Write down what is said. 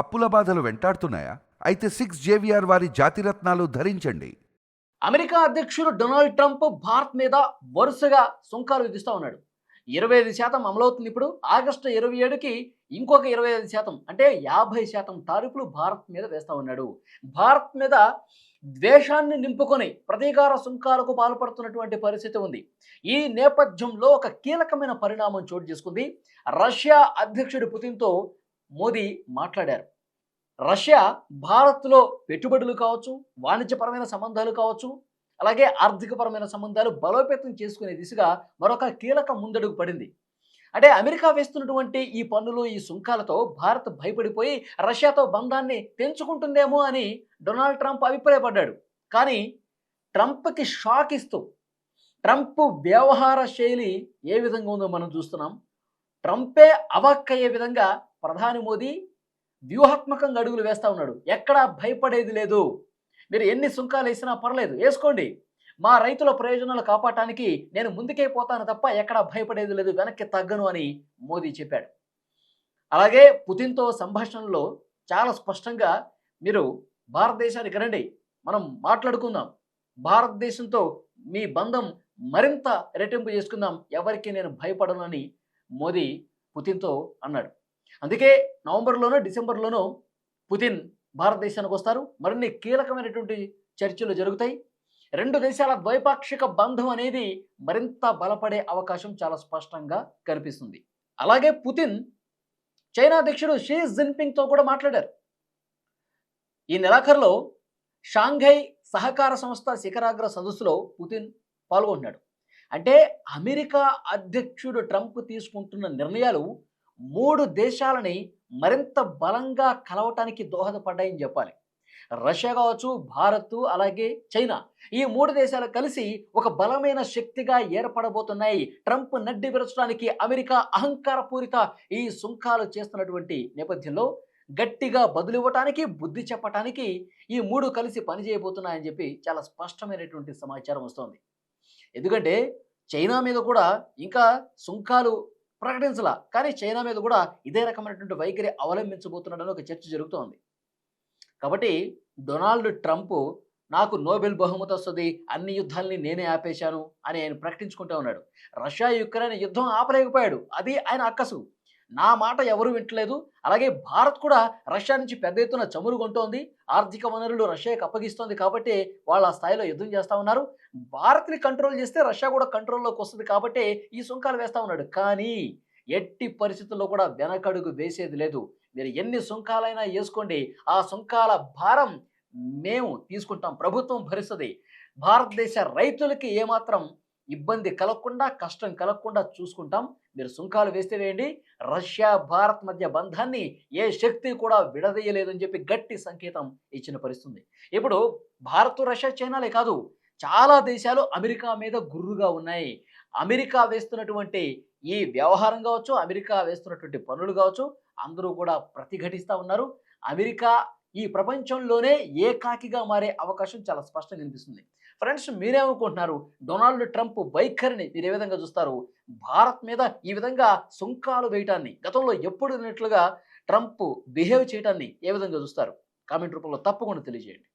అప్పుల బాధలు వెంటాడుతున్నాయా? అయితే సిక్స్ జేవిఆర్ వారి జాతిరత్నాలు ధరించండి. అమెరికా అధ్యక్షుడు డొనాల్డ్ ట్రంప్ భారత్ మీద వరుసగా సుంకాలు విధిస్తూ ఉన్నాడు. ఇరవై ఐదు శాతం అమలవుతుంది ఇప్పుడు. ఆగస్టు ఇరవై ఏడుకి ఇంకొక ఇరవై ఐదు శాతం అంటే యాభై శాతం తారీఫులు భారత్ మీద వేస్తూ ఉన్నాడు. భారత్ మీద ద్వేషాన్ని నింపుకొని ప్రతీకార సుంకాలకు పాల్పడుతున్నటువంటి పరిస్థితి ఉంది. ఈ నేపథ్యంలో ఒక కీలకమైన పరిణామం చోటు చేసుకుంది. రష్యా అధ్యక్షుడు పుతిన్తో మోదీ మాట్లాడారు. రష్యా భారత్లో పెట్టుబడులు కావచ్చు వాణిజ్యపరమైన సంబంధాలు కావచ్చు అలాగే ఆర్థికపరమైన సంబంధాలు బలోపేతం చేసుకునే దిశగా మరొక కీలక ముందడుగు పడింది. అంటే అమెరికా వేస్తున్నటువంటి ఈ పన్నులు ఈ సుంకాలతో భారత్ భయపడిపోయి రష్యాతో బంధాన్ని పెంచుకుంటుందేమో అని డొనాల్డ్ ట్రంప్ అభిప్రాయపడ్డాడు. కానీ ట్రంప్కి షాక్ ఇస్తూ ట్రంప్ వ్యవహార శైలి ఏ విధంగా ఉందో మనం చూస్తున్నాం. ట్రంపే అవాక్కయ్యే విధంగా ప్రధాని మోదీ వ్యూహాత్మకంగా అడుగులు వేస్తా ఉన్నాడు. ఎక్కడా భయపడేది లేదు. మీరు ఎన్ని సుంకాలు వేసినా పర్లేదు. వేసుకోండి. మా రైతుల ప్రయోజనాలు కాపాడటానికి నేను ముందుకే పోతాను తప్ప ఎక్కడా భయపడేది లేదు. వెనక్కి తగ్గను అని మోదీ చెప్పాడు. అలాగే పుతిన్తో సంభాషణలో చాలా స్పష్టంగా మీరు భారతదేశానికి రండి. మనం మాట్లాడుకుందాం. భారతదేశంతో మీ బంధం మరింత రెట్టింపు చేసుకుందాం. ఎవరికి నేను భయపడను అని మోదీ పుతిన్తో అన్నాడు. అందుకే నవంబర్లోనో డిసెంబర్లోనో పుతిన్ భారతదేశానికి వస్తారు. మరిన్ని కీలకమైనటువంటి చర్చలు జరుగుతాయి. రెండు దేశాల ద్వైపాక్షిక బంధం అనేది మరింత బలపడే అవకాశం చాలా స్పష్టంగా కనిపిస్తుంది. అలాగే పుతిన్ చైనా అధ్యక్షుడు షీ జిన్పింగ్తో కూడా మాట్లాడారు. ఈ నెలాఖరులో షాంఘై సహకార సంస్థ శిఖరాగ్ర సదస్సులో పుతిన్ పాల్గొంటున్నాడు. అంటే అమెరికా అధ్యక్షుడు ట్రంప్ తీసుకుంటున్న నిర్ణయాలు మూడు దేశాలని మరింత బలంగా కలవటానికి దోహదపడ్డాయని చెప్పాలి. రష్యా కావచ్చు భారత్ అలాగే చైనా. ఈ మూడు దేశాలు కలిసి ఒక బలమైన శక్తిగా ఏర్పడబోతున్నాయి. ట్రంప్ నడ్డి పెరచడానికి అమెరికా అహంకారపూరిత ఈ సుంకాలు చేస్తున్నటువంటి నేపథ్యంలో గట్టిగా బదులివ్వటానికి బుద్ధి చెప్పటానికి ఈ మూడు కలిసి పనిచేయబోతున్నాయని చెప్పి చాలా స్పష్టమైనటువంటి సమాచారం వస్తోంది. ఎందుకంటే చైనా మీద కూడా ఇంకా సుంకాలు ప్రకటించలా. కానీ చైనా మీద కూడా ఇదే రకమైనటువంటి వైఖరి అవలంబించబోతున్నాడని ఒక చర్చ జరుగుతోంది. కాబట్టి డొనాల్డ్ ట్రంప్ నాకు నోబెల్ బహుమతి వస్తుంది అన్ని యుద్ధాలని నేనే ఆపేశాను అని ఆయన ప్రకటించుకుంటూ ఉన్నాడు. రష్యా యుక్రెయిన్ యుద్ధం ఆపలేకపోయాడు. అది ఆయన అక్కసు. నా మాట ఎవరు వింటలేదు. అలాగే భారత్ కూడా రష్యా నుంచి పెద్ద ఎత్తున చమురు కొంటోంది. ఆర్థిక వనరులు రష్యాకి అప్పగిస్తోంది కాబట్టి వాళ్ళు ఆ స్థాయిలో యుద్ధం చేస్తూ ఉన్నారు. భారత్ని కంట్రోల్ చేస్తే రష్యా కూడా కంట్రోల్లోకి వస్తుంది కాబట్టి ఈ సుంకాలు వేస్తూ ఉన్నాడు. కానీ ఎట్టి పరిస్థితుల్లో కూడా వెనకడుగు వేసేది లేదు. మీరు ఎన్ని సుంకాలైనా వేసుకోండి. ఆ సుంకాల భారం మేము తీసుకుంటాం. ప్రభుత్వం భరిస్తుంది. భారతదేశ రైతులకి ఏమాత్రం ఇబ్బంది కలగకుండా కష్టం కలగకుండా చూసుకుంటాం. మీరు సుంకాలు వేస్తే వేయండి. రష్యా భారత్ మధ్య బంధాన్ని ఏ శక్తి కూడా విడదీయలేదని చెప్పి గట్టి సంకేతం ఇచ్చిన పరిస్థితుంది. ఇప్పుడు భారత్ రష్యా చైనాలే కాదు చాలా దేశాలు అమెరికా మీద గుర్రుగా ఉన్నాయి. అమెరికా వేస్తున్నటువంటి ఈ వ్యవహారం కావచ్చు అమెరికా వేస్తున్నటువంటి పనులు కావచ్చు అందరూ కూడా ప్రతిఘటిస్తూ ఉన్నారు. అమెరికా ఈ ప్రపంచంలోనే ఏకాకిగా మారే అవకాశం చాలా స్పష్టంగా కనిపిస్తుంది. ఫ్రెండ్స్ మీరేమనుకుంటున్నారు? డొనాల్డ్ ట్రంప్ వైఖరిని మీరు ఏ విధంగా చూస్తారు? భారత్ మీద ఈ విధంగా సుంకాలు వేయటాన్ని గతంలో ఎప్పుడు ఉన్నట్లుగా ట్రంప్ బిహేవ్ చేయటాన్ని ఏ విధంగా చూస్తారు? కామెంట్ రూపంలో తప్పకుండా తెలియజేయండి.